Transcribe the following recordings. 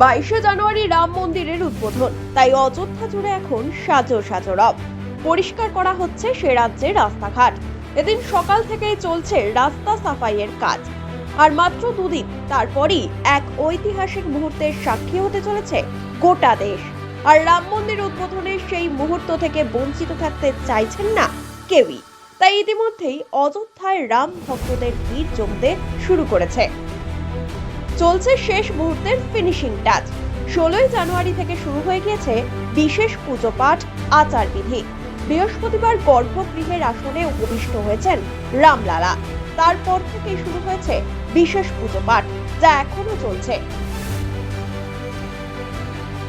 বাইশে জানুয়ারি রাম মন্দিরের উদ্বোধন। তাই অযোধ্যা জুড়ে এখন সাজো সাজো রব। পরিষ্কার করা হচ্ছে সে রাজ্যের রাস্তাঘাট। এদিন সকাল থেকেই চলছে রাস্তা সাফাইয়ের কাজ। আর মাত্র দুদিন, তারপরই এক ঐতিহাসিক মুহূর্তের সাক্ষী হতে চলেছে গোটা দেশ। আর রাম মন্দির উদ্বোধনের সেই মুহূর্ত থেকে বঞ্চিত থাকতে চাইছেন না কেউই। তাই ইতিমধ্যেই অযোধ্যায় রাম ভক্তদের ভিড় জমতে শুরু করেছে। চলছে শেষ মুহূর্তের ফিনিশিং টাচ ষোলোই জানুয়ারি থেকে শুরু হয়ে গিয়েছে বিশেষ পুজো পাঠ, আচার বিধি। বৃহস্পতিবার গর্ভগৃহের আসনে উপবিষ্ট হয়েছেন রামলালা। তারপর থেকে শুরু হয়েছে বিশেষ পুজো পাঠ, যা এখনও চলছে।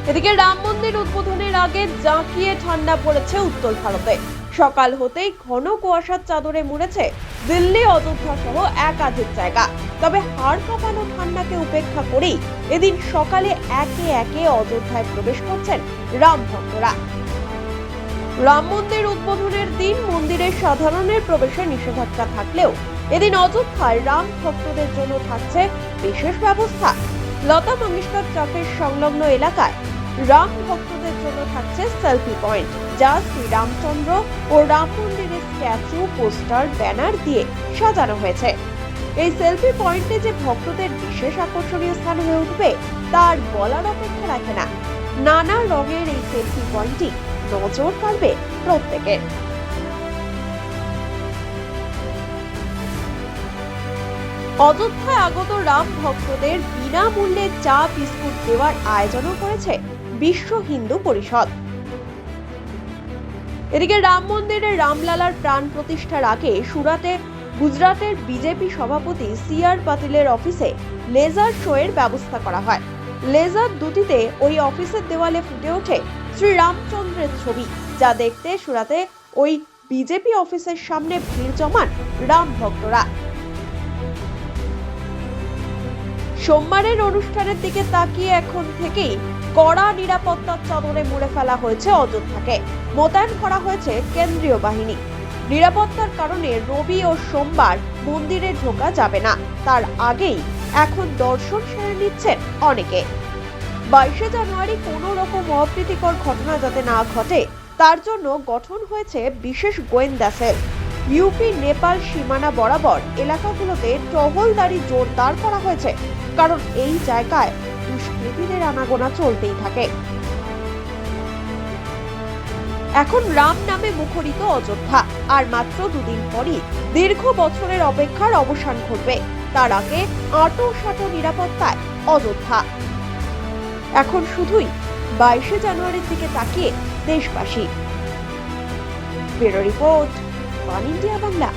এদিকে রাম মন্দির উদ্বোধনের আগে জাঁকিয়ে ঠান্ডা পড়েছে উত্তর ভারতে। সকাল হতেই ঘন কুয়াশার চাদরে মুড়েছে দিল্লি অযোধ্যা সহ একাধিক জায়গা। তবে হাড় কাঁপানো ঠান্ডাকে উপেক্ষা করেই এদিন সকালে একে একে অযোধ্যায় প্রবেশ করছেন রাম ভক্তরা। রাম মন্দির উদ্বোধনের দিন মন্দিরের সাধারণের প্রবেশে নিষেধাজ্ঞা থাকলেও এদিন অযোধ্যায় রাম ভক্তদের জন্য থাকছে বিশেষ ব্যবস্থা। লতা মঙ্গেশকর চকের সংলগ্ন এলাকায় রাম ভক্তদের জন্য থাকছে সেলফি পয়েন্ট, যা শ্রীরামচন্দ্র ও রাম মন্দিরের স্ট্যাচু পোস্টার, ব্যানার দিয়ে সাজানো হয়েছে। এই সেলফি পয়েন্টে যে ভক্তদের বিশেষ আকর্ষণীয় স্থান হয়ে উঠবে, তার বলার অপেক্ষা রাখে না। নানা রঙের এই সেলফি পয়েন্টটি নজর কাড়বে প্রত্যেকের অযোধ্যায় আগত রাম ভক্তদের বিনামূল্যে চা, বিস্কুট দেওয়ার আয়োজনও করেছে বিশ্ব হিন্দু পরিষদ। এদিকে রাম মন্দিরে রামলালার প্রাণ প্রতিষ্ঠার আগে সুরাতে গুজরাটের বিজেপি সভাপতি সি আর পাতিলের অফিসে লেজার শো এর ব্যবস্থা করা হয়। লেজার দুটিতে ওই অফিসের দেওয়ালে ফুটে ওঠে শ্রী রামচন্দ্রের ছবি, যা দেখতে সুরাতে ওই বিজেপি অফিসের সামনে ভিড় জমান রাম ভক্তরা। সোমবারের অনুষ্ঠানের দিকে তাকিয়ে এখন থেকেই কড়া নিরাপত্তার চাদরে মুড়ে ফেলা হয়েছে অযোধ্যাকে। মোতায়েন করা হয়েছে কেন্দ্রীয় বাহিনী। নিরাপত্তার কারণে রবি ও সোমবার মন্দিরে ঢোকা যাবে না। তার আগেই এখন দর্শন সেরে নিচ্ছেন অনেকে। বাইশে জানুয়ারি কোনো রকম অপ্রীতিকর ঘটনা যাতে না ঘটে, তার জন্য গঠন হয়েছে বিশেষ গোয়েন্দা সেল। ইউপি, নেপাল সীমানা বরাবর এলাকাগুলোতে টহলদারি জোরদার করা হয়েছে। কারণ এই জায়গায় দুষ্কৃতীদের আনাগোনা চলতেই থাকে। এখন রাম নামে মুখরিত অযোধ্যা, আর মাত্র দুদিন পরই দীর্ঘ বছরের অপেক্ষার অবসান ঘটবে। তার আগে আটো সাটো নিরাপত্তায় অযোধ্যা। এখন শুধুই বাইশে জানুয়ারির দিকে তাকিয়ে দেশবাসী। Bureau report one India Bangla.